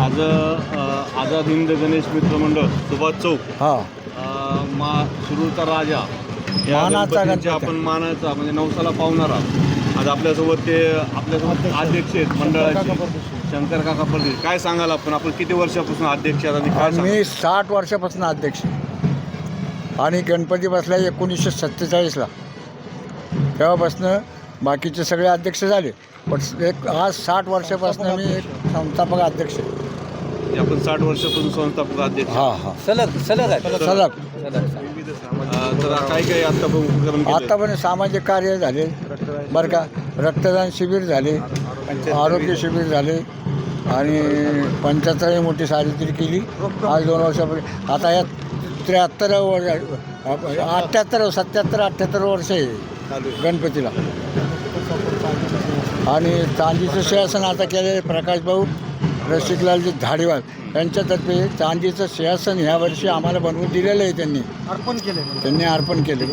आज अ, आझाद हिंद गणेश मित्र मंडळ सुभाष चौक. हा. अ, मा शिरूरचा राजा या मानाचा गणपतीचे गणपती. आपण मानाचा म्हणजे नवसाला पावणारा. आज आपल्यासोबत ते आपल्यासोबत अध्यक्ष आहेत मंडळाचे. शंकर काका परदेश. काय सांगाल आपण? आपण किती वर्षापासून अध्यक्ष आहात आणि काय सांगाल? मी साठ वर्षापासून अध्यक्ष आहे. आणि गणपती बसला एकोणीसशे सत्तेचाळीसला. तेव्हापासनं बाकीचे सगळे अध्यक्ष झाले. पण एक आज साठ वर्षापासून मी एक संस्थापक अध्यक्ष आहे. आपण साठ वर्षापासून संस्थापक अध्यक्ष हा हा. सलग सलग आहे. सलग. अ, तर काय काय आता उपक्रम केले? आतापर्यंत सामाजिक कार्य झाले. बरं का? रक्तदान शिबिर झाले. आरोग्य शिबिर झाले. आणि पंच्याहत्तरही मोठी साजरी केली. आज दोन वर्षापूर्वी. आता या त्र्याहत्तर वर्ष अठ्ठ्याहत्तर सत्याहत्तर अठ्ठ्याहत्तर वर्ष आहे गणपतीला. आणि चांदीचं सिंहासन आता केलेलं प्रकाश भाऊ. रसिकलालजी धाडेवाल यांच्यातर्फे चांदीचं सिंहासन ह्या वर्षी आम्हाला बनवून दिलेलं आहे त्यांनी. अर्पण केले त्यांनी अर्पण केले.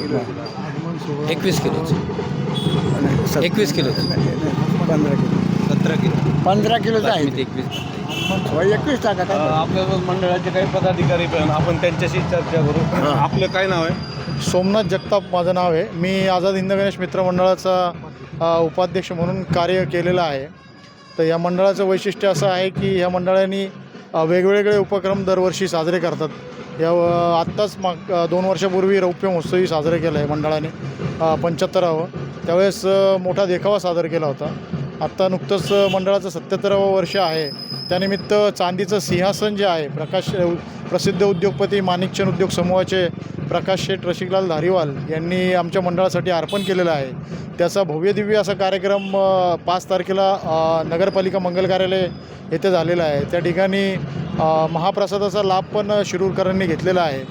एकवीस किलोचं. एकवीस किलोचं. पंधरा किलो. सतरा किलो. पंधरा किलोचं आहे. एकवीस. हो, एकवीस टाका काय आपल्यासोबत मंडळाचे काही पदाधिकारी पण आपण त्यांच्याशी चर्चा करू. आपलं काय नाव आहे? सोमनाथ जगताप माझं नाव आहे. मी आझाद हिंद गणेश मित्र मंडळाचा उपाध्यक्ष म्हणून कार्य केलेलं आहे. तर या मंडळाचं वैशिष्ट्य असं आहे की ह्या मंडळांनी वेगवेगळे उपक्रम दरवर्षी साजरे करतात. या आत्ताच माग दोन वर्षापूर्वी रौप्य महोत्सवी साजरे केलं आहे मंडळाने पंच्याहत्तरावं. त्यावेळेस मोठा देखावा सादर केला होता. आत्ता नुकतंच मंडळाचं सत्याहत्तरावं वर्ष आहे. त्यानिमित्त चांदीचं सिंहासन जे आहे प्रकाश प्रसिद्ध उद्योगपती माणिकचंद उद्योग समूहाचे प्रकाश शेठ रसिकलाल धारीवाल यांनी आमच्या मंडळासाठी अर्पण केलेलं आहे. त्याचा भव्यदिव्य असा कार्यक्रम पाच तारखेला नगरपालिका मंगल कार्यालय येथे झालेला आहे. त्या ठिकाणी महाप्रसादाचा लाभ पण शिरूरकरांनी घेतलेला आहे.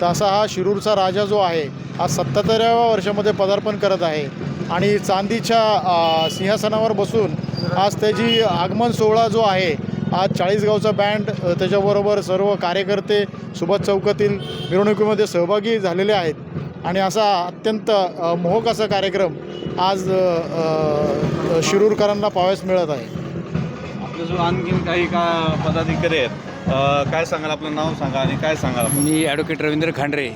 तर असा हा शिरूरचा राजा जो आहे हा सत्तातराव्या वर्षामध्ये पदार्पण करत आहे आणि चांदीच्या सिंहासनावर बसून आज त्याची आगमन सोहळा जो आहे आज चाळीसगावचा बँड त्याच्याबरोबर सर्व कार्यकर्ते सुभाष चौकातील मिरवणुकीमध्ये सहभागी झालेले आहेत. आणि असा अत्यंत मोहक असा कार्यक्रम आज शिरूरकरांना पाहावयास मिळत आहे. आपल्यासोबत आणखीन काही का पदाधिकारी आहेत? काय सांगाल? आपलं नाव सांगा आणि काय सांगाल मी ॲडव्होकेट रवींद्र खांडरे.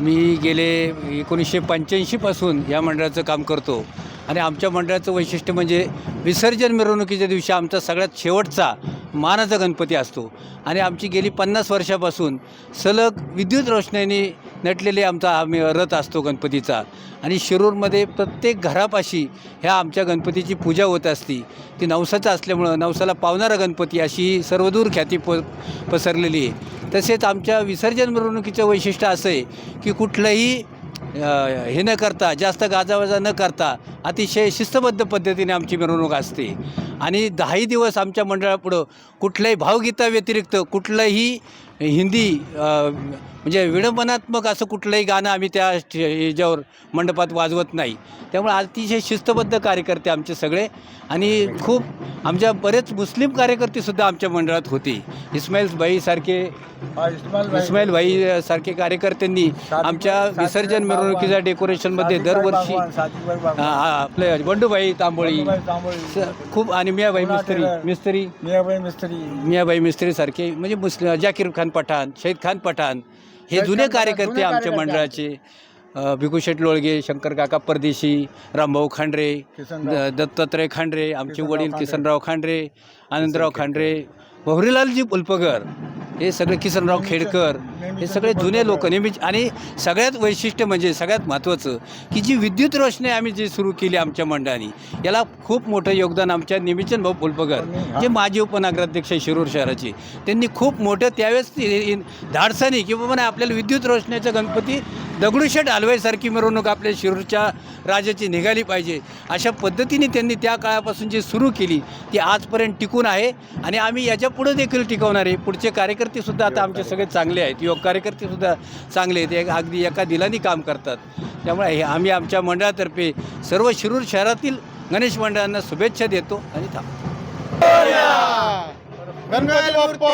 मी गेले एकोणीसशे पंच्याऐंशीपासून या मंडळाचं काम करतो. आणि आमच्या मंडळाचं वैशिष्ट्य म्हणजे विसर्जन मिरवणुकीच्या दिवशी आमचा सगळ्यात शेवटचा मानाचा गणपती असतो. आणि आमची गेली पन्नास वर्षापासून सलग विद्युत रोषणाईने नटलेले आमचा आम्ही रथ असतो गणपतीचा. आणि शिरूरमध्ये प्रत्येक घरापाशी ह्या आमच्या गणपतीची पूजा होत असती. ती नवसाचा असल्यामुळं नवसाला पावणारा गणपती अशी सर्वदूर ख्याती प पसरलेली आहे. तसेच आमच्या विसर्जन मिरवणुकीचं वैशिष्ट्य असं आहे की कुठलंही हे न करता जास्त गाजावाजा न करता अतिशय शिस्तबद्ध पद्धतीने आमची मिरवणूक असते. आणि दहाही दिवस आमच्या मंडळापुढं कुठल्याही भावगीताव्यतिरिक्त कुठलंही हिंदी म्हणजे विडंबनात्मक असं कुठलंही गाणं आम्ही त्या ह्याच्यावर मंडपात वाजवत नाही. त्यामुळे अतिशय शिस्तबद्ध कार्यकर्ते आमचे सगळे आणि खूप आमच्या बरेच मुस्लिम कार्यकर्तेसुद्धा आमच्या मंडळात होते. इस्माईल भाईसारखे इस्माईल भाई सारखे कार्यकर्त्यांनी आमच्या विसर्जन मिरवणुकीच्या डेकोरेशनमध्ये दरवर्षी हा, हा, आपले बंडूभाई तांबोळी. स- खूप आणि मियाबाई मिस्त्री. मिस्त्री. मियाबाई मिस्त्री. सारखे म्हणजे मुस्लिम जाकीर खान पठाण शहीद खान पठाण हे शहीद जुने खान पठाण, कार्यकर्ते जुने आमच्या कार्यकर्ते मंडळाचे. अ, भिकूशेठ लोळगे शंकर काका परदेशी रामभाऊ खांडरे किसनराव. द- दत्तात्रय खांडरे आमचे किसनराव वडील खांडरे. किसनराव खांडरे आनंदराव खांडरे बहुरीलालजी पुलपगर हे सगळे किसनराव खेडकर हे सगळे जुने लोक नेहमी आणि सगळ्यात वैशिष्ट्य म्हणजे सगळ्यात महत्त्वाचं की जी विद्युत रोषणाई आम्ही जी सुरू केली आमच्या मंडळाने याला खूप मोठं योगदान आमच्या निमिचन भाऊ फुलपगर जे माजी उपनगराध्यक्ष शिरूर शहराचे त्यांनी खूप मोठं त्यावेळेस ते- धाडसानी की बाबा नाही, आपल्याला विद्युत रोषणाईचा गणपती दगडूशेठ हलवाईसारखी मिरवणूक आपल्या शिरूरच्या राजाची निघाली पाहिजे अशा पद्धतीने त्यांनी त्या काळापासून जी सुरू केली ती आजपर्यंत टिकून आहे. आणि आम्ही याच्यापुढे देखील टिकवणार आहे. पुढचे कार्यकर्तेसुद्धा आता आमचे सगळे चांगले आहेत. योग कार्यकर्तेसुद्धा चांगले आहेत. एक अगदी एका दिलानी काम करतात. त्यामुळे हे आम्ही आमच्या मंडळातर्फे सर्व शिरूर शहरातील गणेश मंडळांना शुभेच्छा देतो आणि थांबतो. गणपती बाप्पा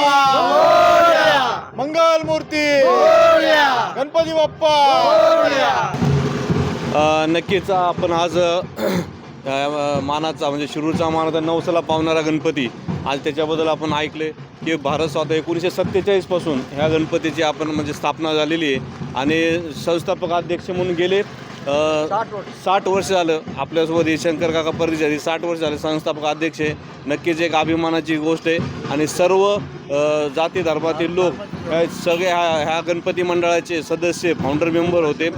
मंगल मूर्ती! गणपती बाप्पा! नक्कीच आपण आज मानाचा म्हणजे शिरूरचा मानाचा नवसाला पावणारा गणपती. आज त्याच्याबद्दल आपण ऐकले की भारत स्वातंत्र्य एकोणीसशे सत्तेचाळीसपासून ह्या गणपतीची आपण म्हणजे स्थापना झालेली आहे. आणि संस्थापक अध्यक्ष म्हणून गेले. साठ वर्ष झालं आपल्यासोबत हे शंकर काका परिचय साठ वर्ष झाले संस्थापक अध्यक्ष आहे. नक्कीच एक अभिमानाची गोष्ट आहे. आणि सर्व जाती धर्मातील लोक सगळे ह्या ह्या गणपती मंडळाचे सदस्य फाउंडर मेंबर होते.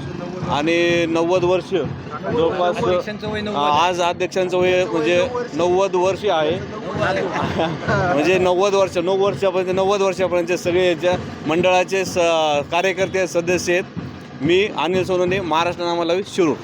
आणि नव्वद वर्ष जवळपास. आज अध्यक्षांचं वय म्हणजे नव्वद वर्ष आहे. म्हणजे नव्वद वर्ष नऊ वर्षापर्यंत नव्वद वर्षापर्यंत सगळे याच्या मंडळाचे स कार्यकर्ते सदस्य आहेत. मी अनिल सोनवणे महाराष्ट्र नामाला शिरूर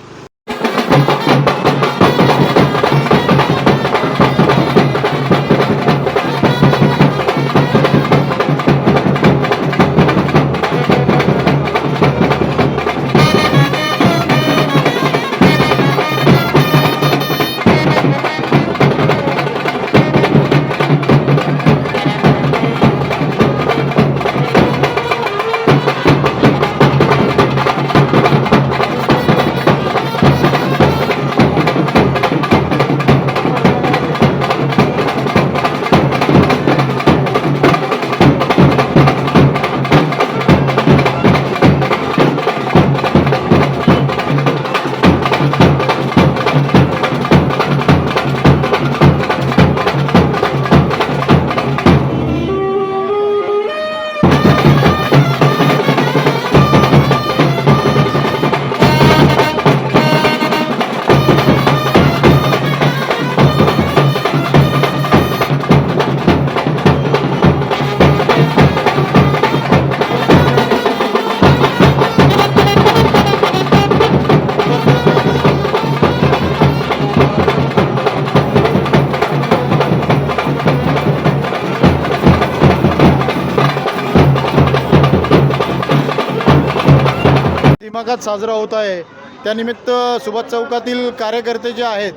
दिमागात साजरा होत आहे. त्यानिमित्त सुभाष चौकातील कार्यकर्ते जे आहेत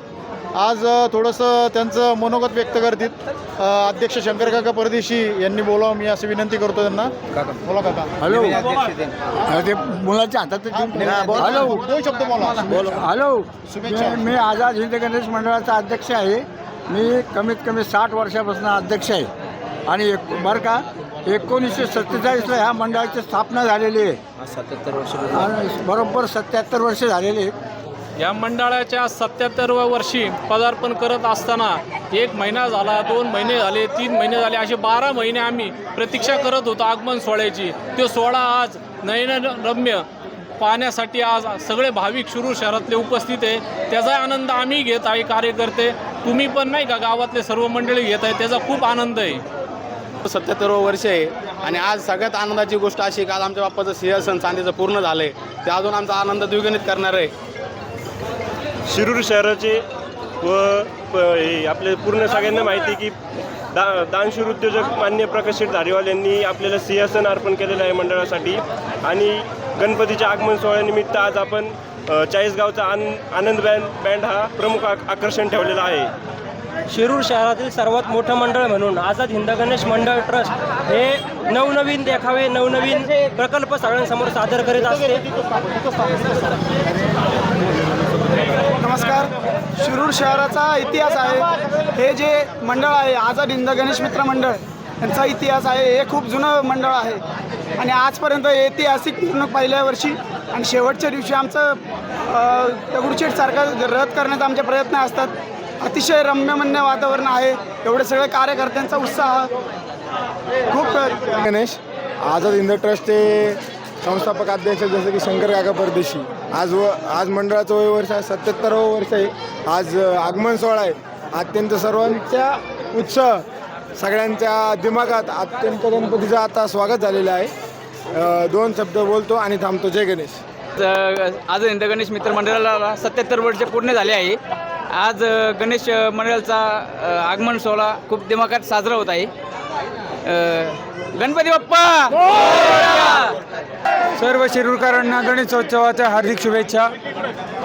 आज थोडंसं त्यांचं मनोगत व्यक्त करतील. अध्यक्ष शंकर काका परदेशी यांनी बोलावं मी अशी विनंती करतो त्यांना. बोला काका. हॅलो. अरे ते मुलाच्या हातात हॅलो. दोन शब्द बोला. हॅलो. शुभेच्छा. मी मी आझाद हिंद गणेश मंडळाचा अध्यक्ष आहे. मी कमीत कमी साठ वर्षापासून अध्यक्ष आहे. आणि एक बरं का एकोणीसशे सत्तेचाळीसला ह्या मंडळाची स्थापना झालेली आहे. सत्याहत्तर वर्ष आणि बरोबर सत्याहत्तर वर्ष झालेली आहेत या मंडळाच्या सत्याहत्तरव्या वर्षी पदार्पण करत असताना एक महिना झाला दोन महिने झाले तीन महिने झाले असे बारा महिने आम्ही प्रतीक्षा करत होतो आगमन सोहळ्याची. तो सोहळा आज नयनरम्य पाहण्यासाठी आज सगळे भाविक शिरूर शहरातले उपस्थित आहे. त्याचा आनंद आम्ही घेत आहे कार्यकर्ते. तुम्ही पण नाही का गावातले सर्व मंडळी घेत आहे त्याचा खूप आनंद आहे. सत्याहत्तरवं वर्ष आहे. आणि आज सगळ्यात आनंदाची गोष्ट अशी की आज आमच्या बाप्पाचं सिंहासन चांदीचं पूर्ण झालं आहे ते अजून आमचा आनंद द्विगणित करणार आहे. शिरूर शहराचे व प- हे आपले पूर्ण सगळ्यांना माहिती आहे की दा दानशूर उद्योजक मान्य प्रकाश शेठ धारीवाल यांनी आपल्याला सिंहासन अर्पण केलेलं आहे मंडळासाठी. आणि गणपतीच्या आगमन सोहळ्यानिमित्त आज आपण चाळीसगावचा आन आनंद बँड बँड हा प्रमुख आक- आकर्षण ठेवलेला आहे. शिरूर शहरातील सर्वात मोठं मंडळ म्हणून आझाद हिंद गणेश मंडळ ट्रस्ट हे नवनवीन देखावे नवनवीन प्रकल्प सगळ्यांसमोर सादर करीत असते. नमस्कार. शिरूर शहराचा इतिहास आहे. हे जे मंडळ आहे आझाद हिंद गणेश मित्र मंडळ यांचा इतिहास आहे. हे खूप जुनं मंडळ आहे. आणि आजपर्यंत ऐतिहासिक मिरवणूक पहिल्या वर्षी आणि शेवटच्या दिवशी आमचं दगडूशेठसारखं रद्द करण्याचा आमचे प्रयत्न असतात. अतिशय रम्यमन्य वातावरण आहे. एवढे सगळे कार्यकर्त्यांचा उत्साह. खूप गणेश आझाद हिंद ट्रस्टचे संस्थापक अध्यक्ष जसं की शंकर काका परदेशी. आज व आज मंडळाचं वय वर्ष आहे सत्याहत्तरावं वर्ष आहे. आज आगमन सोहळा आहे. अत्यंत सर्वांच्या उत्साह सगळ्यांच्या दिमागात अत्यंत गणपतीचं आता स्वागत झालेलं आहे. दोन शब्द बोलतो आणि थांबतो. जय गणेश. आज हिंद गणेश मित्र मंडळाला सत्याहत्तर वर्ष पूर्ण झाले आहे. आज गणेश मंडळाचा आगमन सोहळा खूप दिमागात साजरा होत आहे. गणपती बाप्पा! सर्व शिरूरकरांना गणेशोत्सवाच्या हार्दिक शुभेच्छा.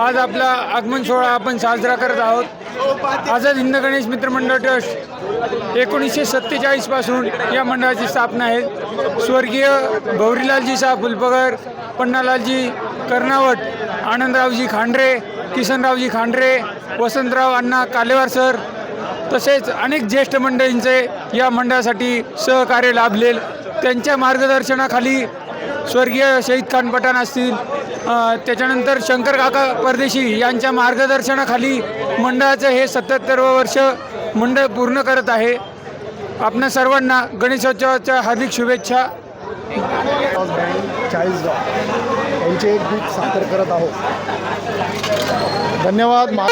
आज आपला आगमन सोहळा आपण साजरा करत आहोत. आझाद हिंद गणेश मित्र मंडळ ट्रस्ट एकोणीसशे सत्तेचाळीसपासून या मंडळाची स्थापना आहे. स्वर्गीय गौरीलालजी शाह फुलपगर पन्नालालजी कर्नावट आनंदरावजी खांडरे किसनरावजी खांडरे वसंतराव अण्णा कालेवार सर तसेच अनेक ज्येष्ठ मंडळींचे या मंडळासाठी सहकार्य लाभलेल. त्यांच्या मार्गदर्शनाखाली स्वर्गीय शहीद खान पठाण असतील त्याच्यानंतर शंकर काका परदेशी यांच्या मार्गदर्शनाखाली मंडळाचं हे सत्याहत्तरवं वर्ष मंडळ पूर्ण करत आहे. आपणा सर्वांना गणेशोत्सवाच्या हार्दिक शुभेच्छा. चाळीसगाव यांचे एक दूध सादर करत आहोत. धन्यवाद महा